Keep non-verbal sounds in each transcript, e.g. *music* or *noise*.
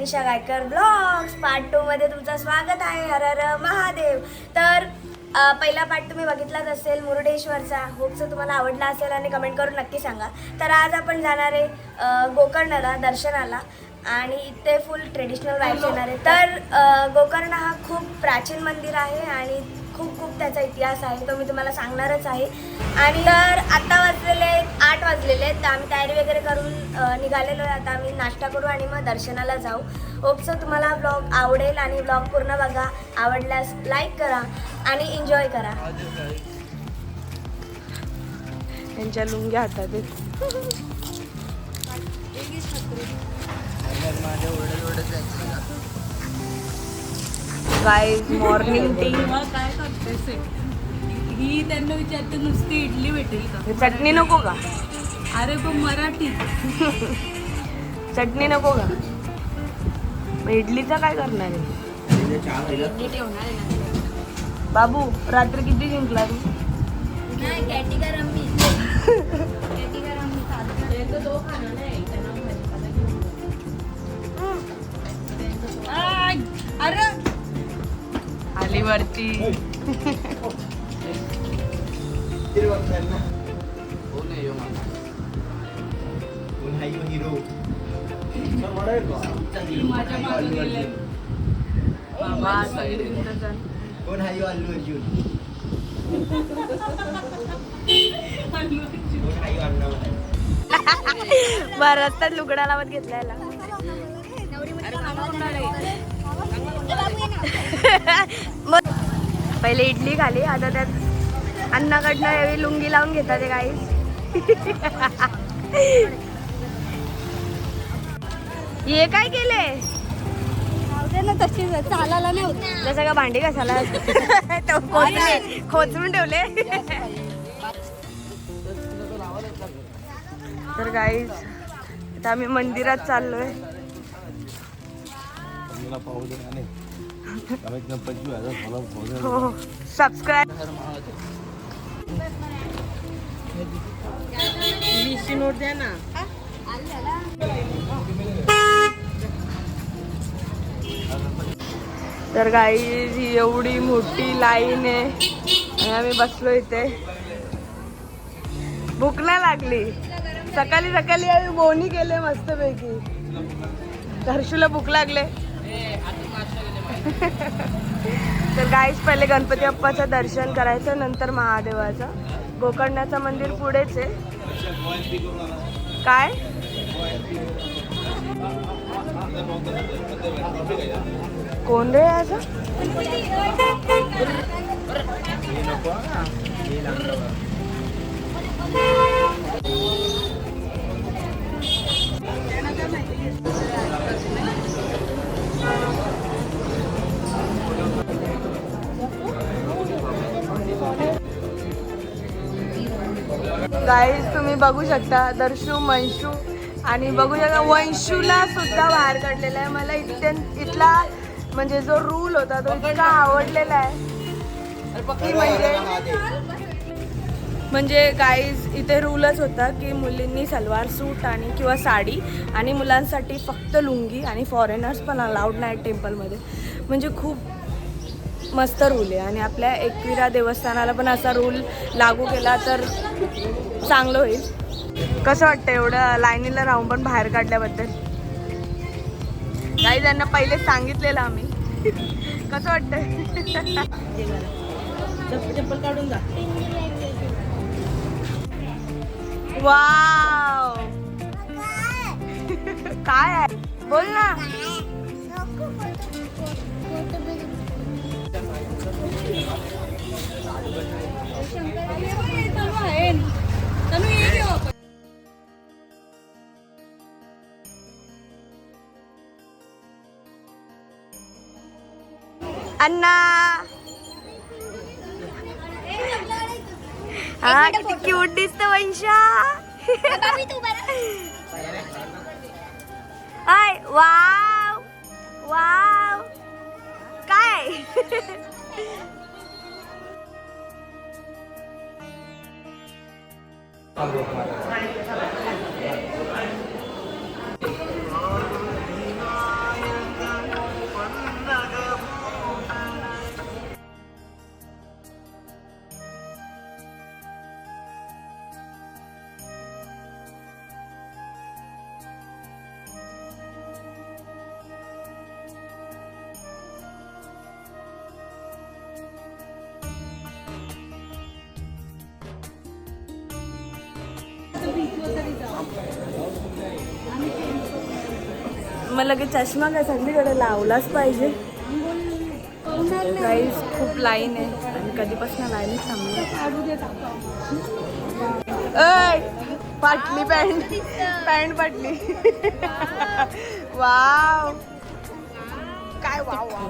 Tanisha Gaikar blogs part two मध्ये तुमचं स्वागत आहे. हर हर महादेव. तर पहिला पार्ट तुम्ही बघितलाच असेल मुरुडेश्वरचा. होपचं तुम्हाला आवडला असेल आणि कमेंट करून नक्की सांगा. तर आज आपण जाणार आहे गोकर्णाला गोकर्णला दर्शनाला. आणि इथे फुल ट्रेडिशनल वाईफ येणार आहे. तर गोकर्ण हा खूप प्राचीन मंदिर आहे आणि खूप खूप त्याचा इतिहास आहे. तो मी तुम्हाला सांगणारच आहे. आणि तर आत्ता वाचलेले आठ वाजलेले आहेत तर आम्ही तयारी वगैरे करून निघालेलो आहे. आता आम्ही नाश्ता करू आणि मग दर्शनाला जाऊ. होपचं तुम्हाला ब्लॉग आवडेल आणि ब्लॉग पूर्ण बघा. आवडल्यास लाईक करा आणि एन्जॉय करा. त्यांच्या लुंग्या हातात आहेत. मॉर्निंग टी मग काय करतेस? हे? त्यांना विचारते नुसती इडली भेटेल का? चटणी नको का? अरे पण मराठी. *laughs* चटणी नको का? मग इडलीचा काय करणार आहे? बाबू रात्री किती जिंकला तू? आय, अरे! आली वरती. *laughs* माझ्या मागे गेले बाबा कोण हाय अल्लू अर्जुन कोण अण्णा बरं लुगडा लावत घेतलायला पहिले इडली खाली आता त्यात अन्नाकडनं एवढी लुंगी लावून घेतात ते काही *laughs* हे काय केले तशी चालायला नाही होत. जसं का भांडी कसाला *laughs* तो खोचले खोचून ठेवले. तर गाईज आता आम्ही मंदिरात चाललोय. हो सबस्क्राईब वीसची नोट द्या ना. तर गाई एवढी मोठी लाईन आहे. आणि आम्ही बसलो इथे. भूक नाही लागली. सकाळी सकाळी आम्ही बोनी केले मस्तपैकी. हर्षूला भूक लागले. *laughs* तर गाईस पहिले गणपती अप्पाचं दर्शन करायचं नंतर महादेवाचं. गोकर्णाचं मंदिर पुढेच आहे. काय? कोण रे असं गाईज तुम्ही बघू शकता दर्शू मंशू आणि बघू शकता वंशूला सुद्धा बाहेर काढलेला आहे. मला इथे इथला म्हणजे जो रूल होता तो इतका आवडलेला आहे. म्हणजे म्हणजे गाईज इथे रूलच होता की मुलींनी सलवार सूट आणि किंवा साडी आणि मुलांसाठी फक्त लुंगी आणि फॉरेनर्स पण अलाउड नाही टेम्पलमध्ये म्हणजे खूप मस्त रूल आहे. आणि आपल्या एकविरा देवस्थानाला पण असा रूल लागू केला तर चांगलं होईल. कसं वाटतं एवढं लाईनीला राहून पण बाहेर काढल्याबद्दल? काही त्यांना पहिले सांगितलेलं आम्ही. कसं वाटतंय? चप्पल काढून जा वाव काय आहे? बोल ना. अण्णा. हा किती क्यूट दिसत वंशा. Hi wow. वाव. काय? はい。मग लगेच चष्मा काय सगळीकडे लावलाच पाहिजे. गाईज खूप लाईन आहे. आणि कधीपासून लाईन थांबली अय फाटली पॅन्ट पॅन्ट फाटली वाव काय वाव वाव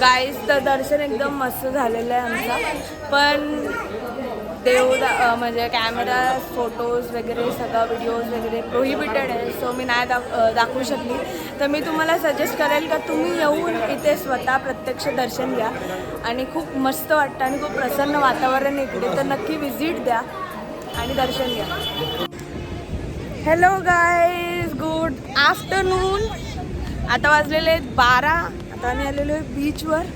गाईज तर दर्शन एकदम मस्त झालेलं आहे आमचा. पण देव दा- म्हणजे कॅमेरा फोटोज वगैरे सगळं व्हिडिओज वगैरे प्रोहिबिटेड आहे. सो मी नाही दाख दाखवू शकली. तर मी तुम्हाला सजेस्ट करेल का तुम्ही येऊन इथे स्वतः प्रत्यक्ष दर्शन घ्या. आणि खूप मस्त वाटतं आणि खूप प्रसन्न वातावरण इकडे. तर नक्की व्हिजिट द्या आणि दर्शन घ्या. हॅलो गाईज गुड आफ्टरनून आता वाजलेले आहेत बारा. आता आम्ही आलेलो आहे बीचवर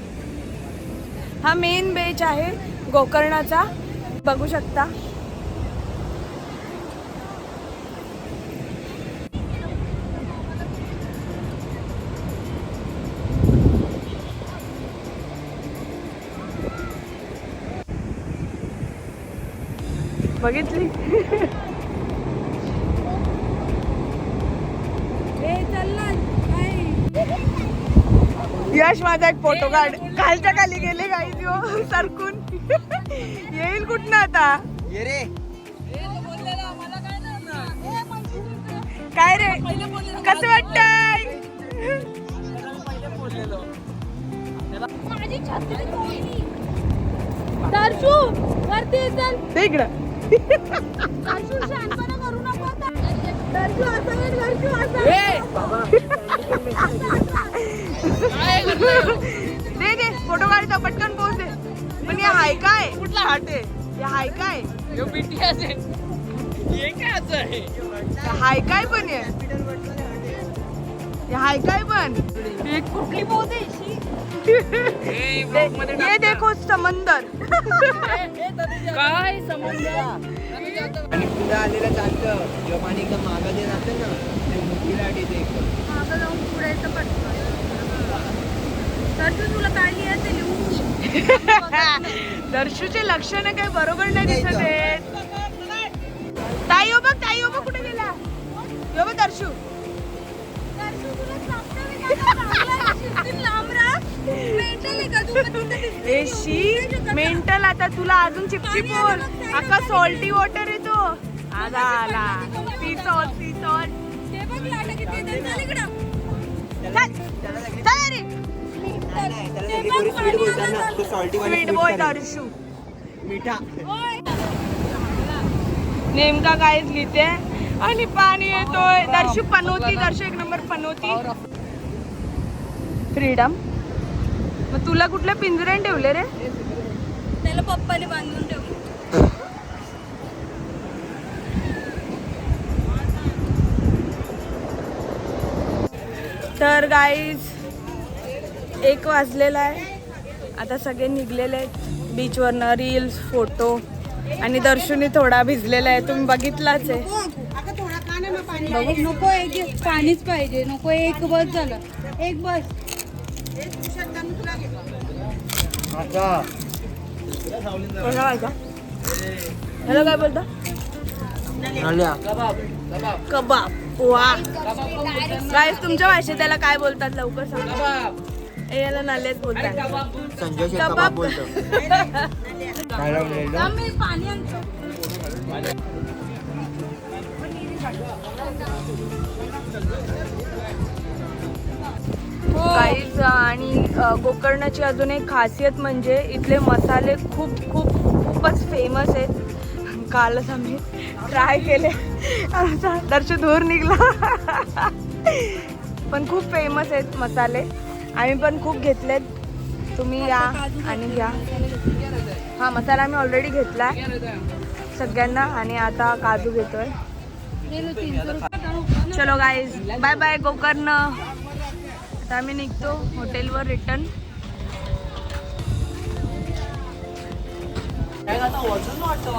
हा मेन बीच आहे गोकर्णाचा. बघू शकता. बघितली? यश माझा एक फोटो काढ. खालच्या खाली गेले काही दिवस सरकून. येईल कुठनं आता? ये रे. काय रे? कसं वाटतंय? दर्शू वरती चल. ते इकडं. करू नको दे दे फोटो काढतो पटकन पोहोच दे. पण हे हाय काय? कुठला? हाट आहे. हे हाय काय? हे हाय काय पण आहे हे हाय काय पण? हे कुठली आहे? दे- ये देखो समंदर. काय समज आणि पुढे आलेलं चालतं. जेव्हा पाणी एकदम मागं जे जातं ना ते मोठी लाट येते एकदम मागं जाऊन पुढे पटकन. दर्शू तुला काढली असेल *laughs* दर्शूचे लक्षण काय बरोबर नाही दिसत आहेत. ताई हो बघ ताई हो बघ कुठे गेला? यो बघ दर्शू. आहे, आहे तू? तू. मेंटल आता तुला अजून चिपचिप बोल. अका सॉल्टी वॉटर येतो आला आला. सॉल्ट ते बघ लाटा किती नेमका काहीच लिहिते. आणि पाणी येतोय. दर्शू पनोती दर्शू एक नंबर पनोती. फ्रीडम मग तुला कुठल्या पिंजऱ्याने ठेवले रे? त्याला पप्पाने बांधून ठेवलं. तर गाईज एक वाजलेला आहे. आता सगळे निघलेले आहेत. बीचवरनं रील्स फोटो आणि दर्शुनी थोडा भिजलेला आहे. तुम्ही बघितलाच आहे. नको एक पाणीच पाहिजे. नको एक बस झालं. एक बस. हॅलो काय बोलता? कबाब. वा. गाईज तुमच्या भाषेत त्याला काय बोलतात? लवकर सांगा. याला बोलतात. संजय शेठ कबाब. बोलतो. काय *laughs* मी पाणी आणतो. काहीच आणि अ, गोकर्णाची अजून एक खासियत म्हणजे इथले मसाले खूप खूप खूपच फेमस आहेत. कालच आम्ही ट्राय केले. आमचा दर्श दूर निघला. पण खूप फेमस आहेत मसाले. आम्ही पण खूप घेतलेत. तुम्ही या आणि घ्या. हा मसाला आम्ही ऑलरेडी घेतला सगळ्यांना आणि आता काजू घेतोय. चलो गाईज बाय बाय गोकर्ण आता आम्ही निघतो हॉटेलवर रिटर्न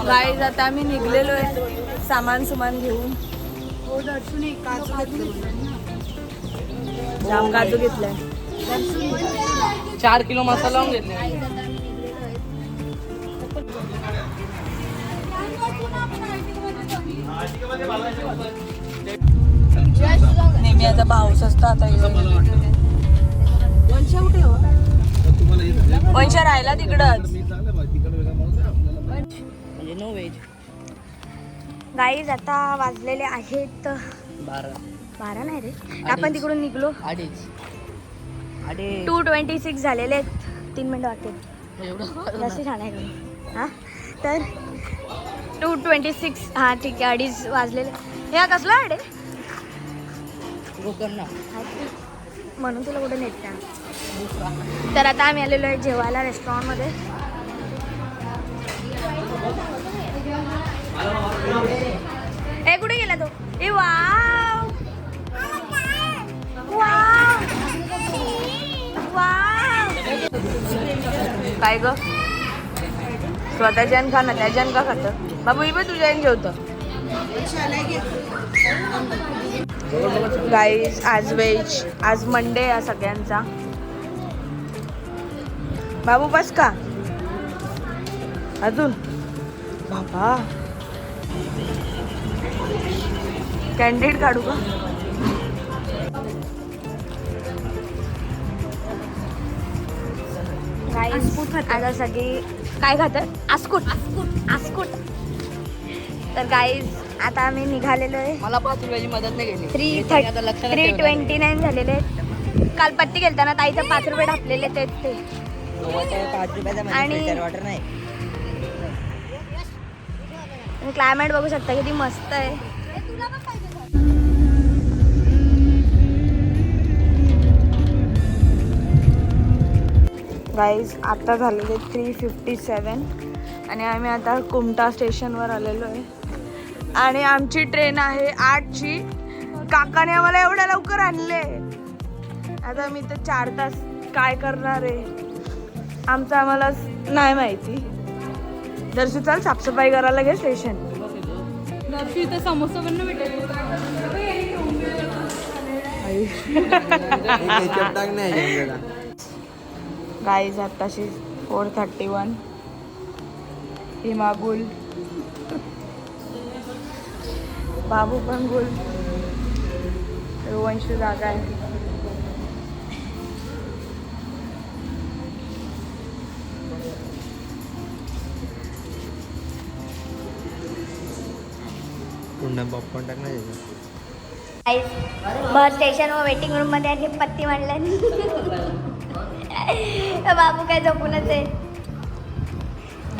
गाईज आता आम्ही निघलेलो आहे सामान सुमान घेऊन. जाम काजू घेतलाय. चार किलो मसाला लावून घेतले. नेहमी आता पाऊस असतो आता वंशा कुठे हो? वंशा राहिला तिकडच. म्हणजे नो व्हेज गाईज आता वाजलेले आहेत बारा. बारा नाही रे. आपण तिकडून निघलो. अडीच. टू ट्वेंटी सिक्स झालेले आहेत. तीन मिनटं वाटते एवढं जास्त छान आहे हां? तर टू ट्वेंटी सिक्स हां ठीक आहे अडीच वाजलेले. हे हा कसला अडे म्हणून तुला कुठे नेट तर आता आम्ही आलेलो आहे जेवायला रेस्टॉरंटमध्ये. ए कुठे गेला तो? ए वाव! वाव! काय ग? स्वतःच्यान खा ना त्याच्यान का खात? बाबू ही पण तुझ्या जेवत. गाईज आज वेज आज मंडे या सगळ्यांचा. बाबू बस का? अजून? बाबा. कॅन्डिडेट काढू का? गाईस आता सगळी काय खातात आस्कुट. आस्कुट. आस्कुट. तर गाईज आता आम्ही निघालेलो आहे. मला पाच रुपयाची मदत नाही केली. थ्री लक्षात थ्री. ट्वेंटी नाईन झालेले आहेत. काल पत्ती गेलताना ताईचं पाच रुपये ढापलेले तेच ते. आणि- क्लायमेट बघू शकता किती मस्त आहे. गाईज आता झालेले थ्री फिफ्टी सेवन आणि आम्ही आता कुमटा स्टेशनवर आलेलो आहे. आणि आमची ट्रेन आहे आठची. काकाने आम्हाला एवढ्या लवकर आणले. आता मी तर चार तास काय करणार आहे? आमचं आम्हाला नाही माहिती. दर्शी चल साफसफाई करायला घे स्टेशन ह्याच्यात. *laughs* Guys आत्ताशी four thirty one Hima Gul बाबू पण गुल. रोवंशू जागा आहे. बस स्टेशन व वेटिंग रूममध्ये आणि पत्ती मांडल्या बाबू काय झोपूनच आहे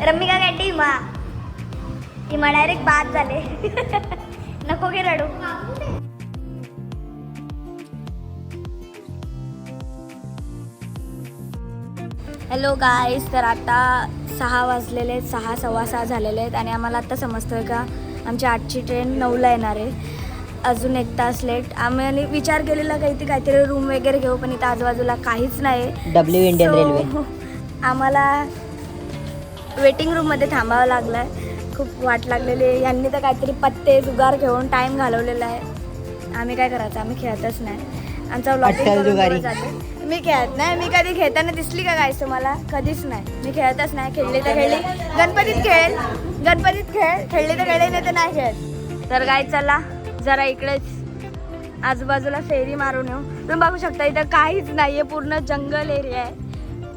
रम्मिका काय टीमा इमा डायरेक्ट बाद झाले *laughs* नको घे रडू। हॅलो गाईस तर आता सहा वाजलेले आहेत सहा सव्वा सहा झालेले आहेत आणि आम्हाला आता समजतोय का आमची आठची ट्रेन नऊला येणार आहे. अजून एक तास लेट आम्ही विचार केलेला काही ते काहीतरी रूम वगैरे घेऊ पण इथं आजूबाजूला काहीच नाही डब्ल्यू इंडियन So, रेल्वे *laughs* आम्हाला वेटिंग रूममध्ये थांबावं लागलं आहे खूप वाट लागलेली आहे. यांनी तर काहीतरी पत्ते जुगार घेऊन टाईम घालवलेला आहे. आम्ही काय करायचं? आम्ही खेळतच नाही. आमचा जुगारी. मी खेळत नाही. मी कधी खेळताना दिसली का गायस तुम्हाला? कधीच नाही. मी खेळतच नाही. खेळली तर खेळली. गणपतीत खेळ. गणपतीत खेळ. खेळली तर खेळली नाही तर नाही खेळत. तर काय चला. जरा इकडेच आजूबाजूला फेरी मारून येऊ. तुम्ही बघू शकता इथं काहीच नाहीये पूर्ण जंगल एरिया आहे.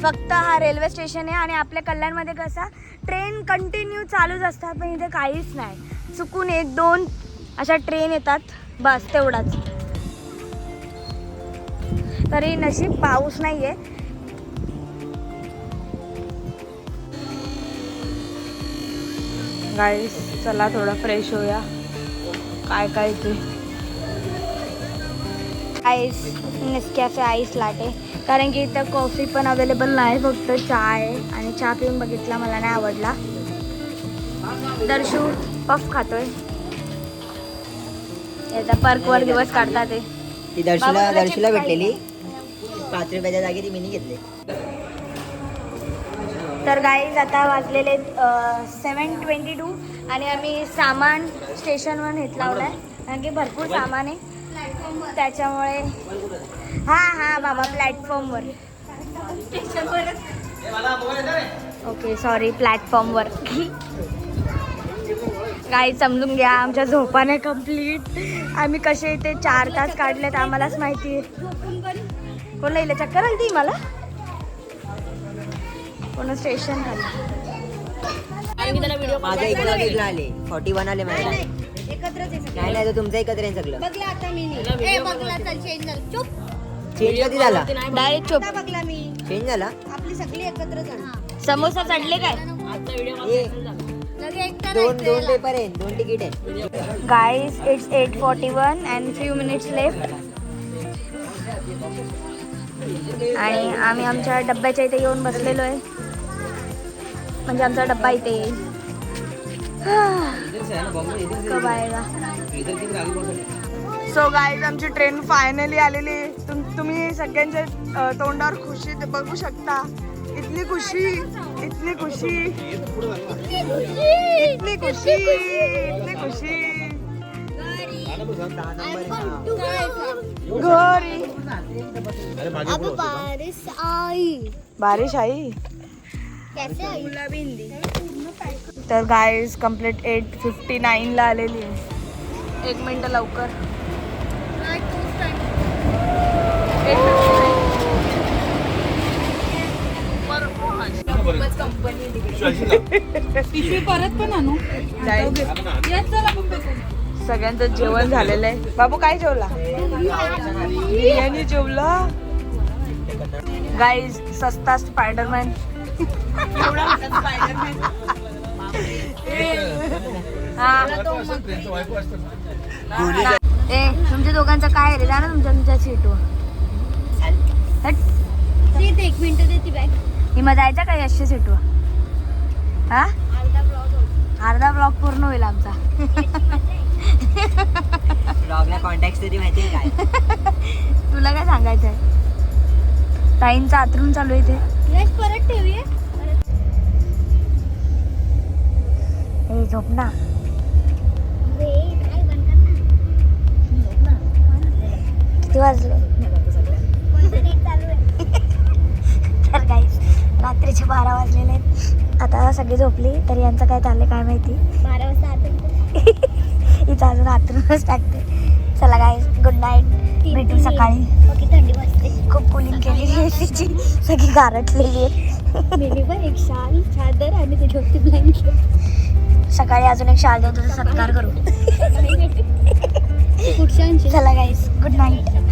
फक्त हा रेल्वे स्टेशन आहे आणि आपल्या कल्याणमध्ये कसा ट्रेन कंटिन्यू चालूच असतात पण इथे काहीच नाही. चुकून एक दोन अशा ट्रेन येतात बस तेवढाच. तरी नशीब पाऊस नाही आहे गाईस चला थोडा फ्रेश होऊया. काय काय ते. आईस निसक्याचे आईस लाटे कारण की इथं कॉफी पण अवेलेबल नाही फक्त चहा आहे आणि चहा पिऊन बघितला मला नाही आवडला. दर्शू पफ खातोय. याचा पर्कवर दिवस काढतात ते. ती दर्शूला भेटलेली. पाच रुपयाच्या जागी ती मिनी घेतली. तर गाईज आता वाजलेले सेवन ट्वेंटी टू आणि आम्ही सामान स्टेशनवर नेत लावलं आहे कारण की भरपूर सामान आहे. त्याच्यामुळे हां हां बाबा प्लॅटफॉर्मवर ओके सॉरी प्लॅटफॉर्मवर काही समजून घ्या आमच्या झोपाने कंप्लीट आम्ही कसे इथे चार तास काढलेत आम्हालाच माहिती आहे. कोण येईल चक्कर आली ती मला? कोण स्टेशन माझा एकला वेगळा आले. फॉर्टी वन आले माझ्या नाही नाही. तर तुमचं एकत्र आहे सगळं. बघला आता मी नाही. ए, बघला चल चेंज झालं. चुप. चेंज कधी झाला? डायरेक्ट चोप. आता बघला मी. चेंज झाला? आपली सगळी एकत्र झाली. समोसा चढले काय? ए, लगे दोन दोन पेपर आहेत. दोन तिकीट आहेत. Guys it's eight forty one and few minutes left आणि आम्ही आमच्या डब्याच्या इथे येऊन बसलेलो आहे. म्हणजे आमचा डब्बा इथे. येईल सो गाईज आमची ट्रेन फायनली आलेली आहे. तुम तुम्ही सगळ्यांच्या तोंडावर खुशी ते बघू शकता. इतनी खुशी इतनी खुशी. इतनी खुशी इतनी खुशी. घरी. अब बारिश आई. बारिश आई? तर गाईज कंप्लीट एट फिफ्टी नाईनला आलेली आहे. एक मिनटं लवकर. सगळ्यांचं जेवण झालेलं आहे. बाबू काय जेवला? बिर्याणी जेवला? गाईज सस्ता स्पायडरमॅन ए तुमच्या दोघांचं काय रे? जा ना तुमच्या तुमच्या सीटवर. एक मिनिट देते बॅग. हिमा जायचा का यशच्या सीटवर? हा? अर्धा ब्लॉग अर्धा ब्लॉक पूर्ण होईल आमचा. ब्लॉगला कॉन्टॅक्ट तरी माहिती आहे काय? तुला काय सांगायचं आहे ताईंचं आतरून चालू आहे इथे. फ्लॅश परत ठेवूया? ए झोप ना काय किती वाजले तर गाईस रात्रीचे बारा वाजलेले आहेत आता सगळी झोपली तर यांचं काय चाललंय काय माहिती बारा वाजता इथं अजून आतरूनच टाकते चला गाईस गुड नाईट भेटू सकाळी ओके थंडी वाजते खूप कुलिंग केलेली आहे तिची सगळी गारटलेली आहे पण एक शाल चादर आणि त्याच्यावरती ब्लँकेट सकाळी अजून एक देऊन तुझा सत्कार करू. *laughs* चला गाईस गुड नाईट